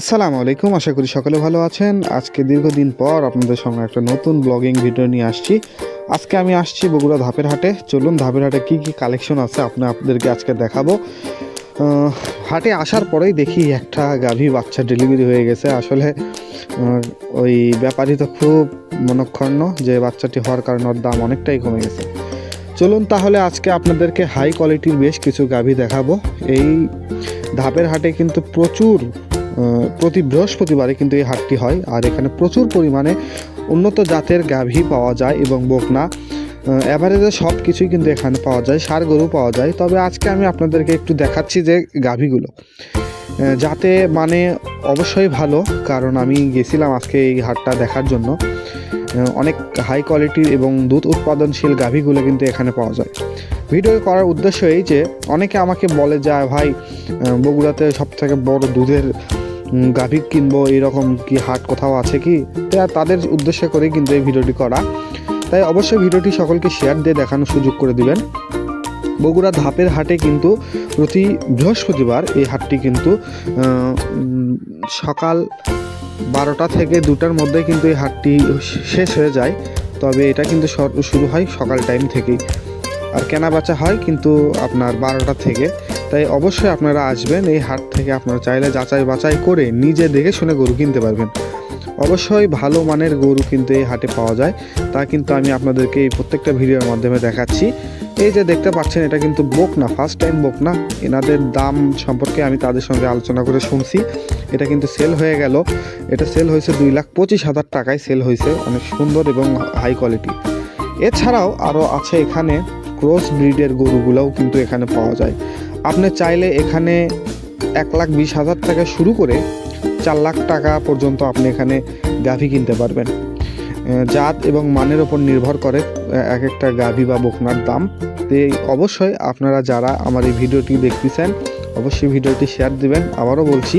আসসালামু আলাইকুম, আশা করি সকলে ভালো আছেন। আজকে দীর্ঘদিন পর আপনাদের সঙ্গে একটা নতুন ব্লগিং ভিডিও নিয়ে আসছি। আজকে আমি আসছি বগুড়া ধাপের হাটে। চলুন ধাপের হাটে কী কী কালেকশন আছে আপনি আপনাদেরকে আজকে দেখাবো। হাটে আসার পরেই দেখি একটা গাভী বাচ্চা ডেলিভারি হয়ে গেছে। আসলে ওই ব্যাপারী তো খুব মনক্ষণ্ণ যে বাচ্চাটি হওয়ার কারণে ওর দাম অনেকটাই কমে গেছে। চলুন তাহলে আজকে আপনাদেরকে হাই কোয়ালিটির বেশ কিছু গাভী দেখাবো। এই ধাপের হাটে কিন্তু প্রচুর প্রতি বৃহস্পতিবারে কিন্তু এই হাটটি হয়। আর এখানে প্রচুর পরিমাণে উন্নত জাতের গাভী পাওয়া যায় এবং বকনা অ্যাভারেজে সব কিছুই কিন্তু এখানে পাওয়া যায়, সার গরু পাওয়া যায়। তবে আজকে আমি আপনাদেরকে একটু দেখাচ্ছি যে গাভীগুলো। যাতে মানে অবশ্যই ভালো, কারণ আমি গেছিলাম আজকে এই হাটটা দেখার জন্য। অনেক হাই কোয়ালিটির এবং দুধ উৎপাদনশীল গাভীগুলো কিন্তু এখানে পাওয়া যায়। ভিডিও করার উদ্দেশ্য এই যে, অনেকে আমাকে বলে যে ভাই বগুড়াতে সব থেকে বড় দুধের গাভী কিনবো, এরকম কি হাট কোথাও আছে কি? তাদের উদ্দেশ্য করেই কিন্তু এই ভিডিওটি করা। তাই অবশ্যই ভিডিওটি সকলকে শেয়ার দিয়ে দেখানোর সুযোগ করে দিবেন। বগুড়া ধাপের হাটে কিন্তু প্রতি বৃহস্পতিবার এই হাটটি কিন্তু সকাল বারোটা থেকে দুটার মধ্যে কিন্তু এই হাটটি শেষ হয়ে যায়। তবে এটা কিন্তু শুরু হয় সকাল টাইম থেকেই। আর কেনা বেচা হয় কিন্তু আপনার বারোটা থেকে। তাই অবশ্যই আপনারা আসবেন, এই হাট থেকে আপনারা চাইলে যাচাই বাছাই করে নিজে দেখে শুনে গরু কিনতে পারবেন। অবশ্যই ভালো মানের গরু কিন্তু এই হাটে পাওয়া যায়, তা কিন্তু আমি আপনাদেরকে এই প্রত্যেকটা ভিডিওর মাধ্যমে দেখাচ্ছি। এই যে দেখতে পাচ্ছেন, এটা কিন্তু বোক না ফার্স্ট টাইম বোক না এনাদের দাম সম্পর্কে আমি তাদের সঙ্গে আলোচনা করে শুনছি। এটা কিন্তু সেল হয়ে গেল। এটা সেল হয়েছে দুই লাখ পঁচিশ হাজার টাকায় সেল হয়েছে, অনেক সুন্দর এবং হাই কোয়ালিটি এছাড়াও আরও আছে এখানে ক্রস ব্রিডের গরুগুলোও কিন্তু এখানে পাওয়া যায়। আপনি চাইলে এখানে এক লাখ বিশ হাজার টাকা শুরু করে চার লাখ টাকা পর্যন্ত আপনি এখানে গাভী কিনতে পারবেন। জাত এবং মানের ওপর নির্ভর করে এক একটা গাভী বা বকনার দাম। তো অবশ্যই আপনারা যারা আমার এই ভিডিওটি দেখতেছেন, অবশ্যই ভিডিওটি শেয়ার দিবেন। আবারও বলছি,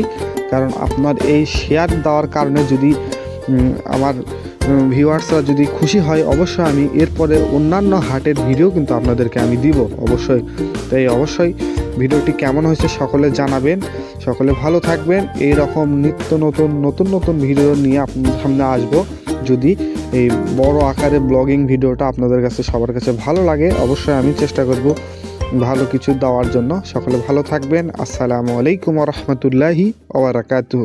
কারণ আপনার এই শেয়ার দেওয়ার কারণে যদি আমার ভিউয়ার্সরা যদি খুশি হয়, অবশ্যই আমি এরপরে অন্যান্য হাটের ভিডিও কিন্তু আপনাদেরকে আমি দিব, অবশ্যই। তাই অবশ্যই ভিডিওটি কেমন হয়েছে সকলে জানাবেন। সকলে ভালো থাকবেন। এই রকম নিত্য নতুন নতুন নতুন ভিডিও নিয়ে আপনাদের সামনে আসব। যদি এই বড় আকারে ব্লগিং ভিডিওটা আপনাদের কাছে, সবার কাছে ভালো লাগে, অবশ্যই আমি চেষ্টা করব ভালো কিছু দেওয়ার জন্য। সকলে ভালো থাকবেন। আসসালামু আলাইকুম রহমতুল্লাহি ওবরাকাতুহ